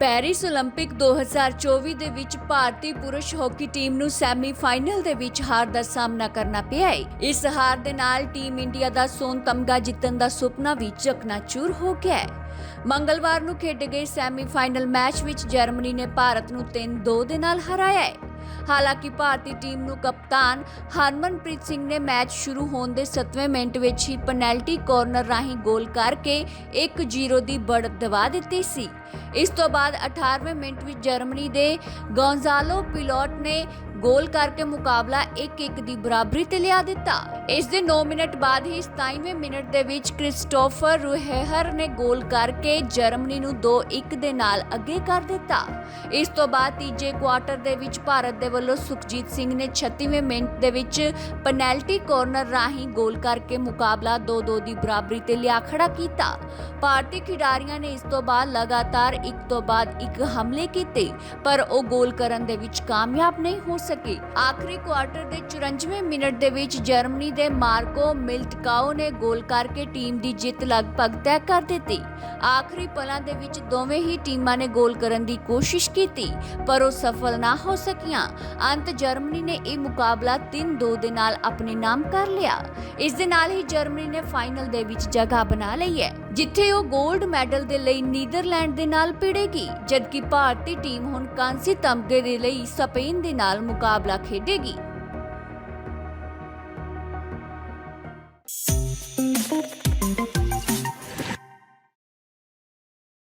Paris 올림픽 2024 ਦੇ ਵਿੱਚ ਭਾਰਤੀ ਪੁਰਸ਼ ਹਾਕੀ ਟੀਮ ਨੂੰ ਸੈਮੀਫਾਈਨਲ ਦੇ ਵਿੱਚ ਹਾਰ ਦਾ ਸਾਹਮਣਾ ਕਰਨਾ ਪਿਆ ਹੈ ਇਸ ਹਾਰ ਦੇ ਨਾਲ ਟੀਮ ਇੰਡੀਆ ਦਾ ਸੋਨ ਤਮਗਾ ਜਿੱਤਣ ਦਾ ਸੁਪਨਾ ਵੀ ਚਕਨਾਚੂਰ ਹੋ ਗਿਆ ਹੈ ਮੰਗਲਵਾਰ ਨੂੰ ਖੇਡੇ ਗਏ ਸੈਮੀਫਾਈਨਲ ਮੈਚ ਵਿੱਚ ਜਰਮਨੀ ਨੇ ਭਾਰਤ ਨੂੰ 3-2 ਦੇ ਨਾਲ ਹਰਾਇਆ ਹੈ ਹਾਲਾਂਕਿ ਭਾਰਤੀ ਟੀਮ ਨੂੰ ਕਪਤਾਨ ਹਰਮਨਪ੍ਰੀਤ ਸਿੰਘ ਨੇ ਮੈਚ ਸ਼ੁਰੂ ਹੋਣ ਦੇ 7ਵੇਂ ਮਿੰਟ ਵਿੱਚ ਹੀ ਪੈਨਲਟੀ ਕਾਰਨਰ ਰਾਹੀਂ ਗੋਲ ਕਰਕੇ 1-0 ਦੀ ਬੜਤ ਦਿਵਾ ਦਿੱਤੀ ਸੀ ਇਸ ਤੋਂ ਬਾਅਦ 18ਵੇਂ ਮਿੰਟ ਵਿੱਚ ਜਰਮਨੀ ਦੇ ਗੋਂਜ਼ਾਲੋ ਪਿਲੋਟ ਨੇ ਗੋਲ ਕਰਕੇ ਮੁਕਾਬਲਾ 1-1 ਦੀ ਬਰਾਬਰੀ ਤੇ ਲਿਆ ਦਿੱਤਾ। ਇਸ ਦੇ 9 ਮਿੰਟ ਬਾਅਦ ਹੀ 27ਵੇਂ ਮਿੰਟ ਦੇ ਵਿੱਚ ਕ੍ਰਿਸਟੋਫਰ ਰੂਹੇਹਰ ਨੇ ਗੋਲ ਕਰਕੇ ਜਰਮਨੀ ਨੂੰ 2-1 ਦੇ ਨਾਲ ਅੱਗੇ ਕਰ ਦਿੱਤਾ। ਇਸ ਤੋਂ ਬਾਅਦ ਤੀਜੇ ਕੁਆਰਟਰ ਦੇ ਵਿੱਚ ਭਾਰਤ ਦੇ ਵੱਲੋਂ ਸੁਖਜੀਤ ਸਿੰਘ ਨੇ 36ਵੇਂ ਮਿੰਟ ਦੇ ਵਿੱਚ ਪੈਨਲਟੀ ਕਾਰਨਰ ਰਾਹੀਂ ਗੋਲ ਕਰਕੇ ਮੁਕਾਬਲਾ 2-2 ਦੀ ਬਰਾਬਰੀ ਤੇ ਲਿਆ ਖੜਾ ਕੀਤਾ। ਭਾਰਤੀ ਖਿਡਾਰੀਆਂ ਨੇ ਇਸ ਤੋਂ ਬਾਅਦ ਲਗਾਤਾਰ ਇੱਕ ਤੋਂ ਬਾਅਦ ਇੱਕ ਹਮਲੇ ਕੀਤੇ, ਪਰ ਉਹ ਗੋਲ ਕਰਨ ਦੇ ਵਿੱਚ ਕਾਮਯਾਬ ਨਹੀਂ ਹੋ ਸਕੇ। ਆਖਰੀ ਕੁਆਰਟਰ ਦੇ 94ਵੇਂ ਮਿੰਟ ਦੇ ਵਿੱਚ ਜਰਮਨੀ ਦੇ ਮਾਰਕੋ ਮਿਲਟਕਾਓ ਨੇ ਗੋਲ ਕਰਕੇ ਟੀਮ ਦੀ ਜਿੱਤ ਲਗਭਗ ਤੈਅ ਕਰ ਦਿੱਤੀ। ਆਖਰੀ ਪਲਾਂ ਦੇ ਵਿੱਚ ਦੋਵੇਂ ਹੀ ਟੀਮਾਂ ਨੇ ਗੋਲ ਕਰਨ ਦੀ ਕੋਸ਼ਿਸ਼ ਕੀਤੀ, ਪਰ ਉਹ ਸਫਲ ਨਾ ਹੋ ਸਕੀਆਂ। ਅੰਤ ਜਰਮਨੀ ਨੇ ਇਹ ਮੁਕਾਬਲਾ 3-2 ਦੇ ਨਾਲ ਆਪਣੇ ਨਾਮ ਕਰ ਲਿਆ। ਇਸ ਦੇ ਨਾਲ ਹੀ ਜਰਮਨੀ ਨੇ ਫਾਈਨਲ ਦੇ ਵਿੱਚ ਜਗ੍ਹਾ ਬਣਾ ਲਈ ਹੈ, ਜਿੱਥੇ ਉਹ 골ਡ ਮੈਡਲ ਦੇ ਲਈ ਨੀਦਰਲੈਂਡ ਦੇ ਨਾਲ ਭਿੜੇਗੀ ਜਦਕਿ ਭਾਰਤੀ ਟੀਮ ਹੁਣ ਕਾਂਸੀ ਤਮਗੇ ਦੇ ਲਈ ਸਪੇਨ ਦੇ ਨਾਲ ਮੁਕਾਬਲਾ ਖੇਡੇਗੀ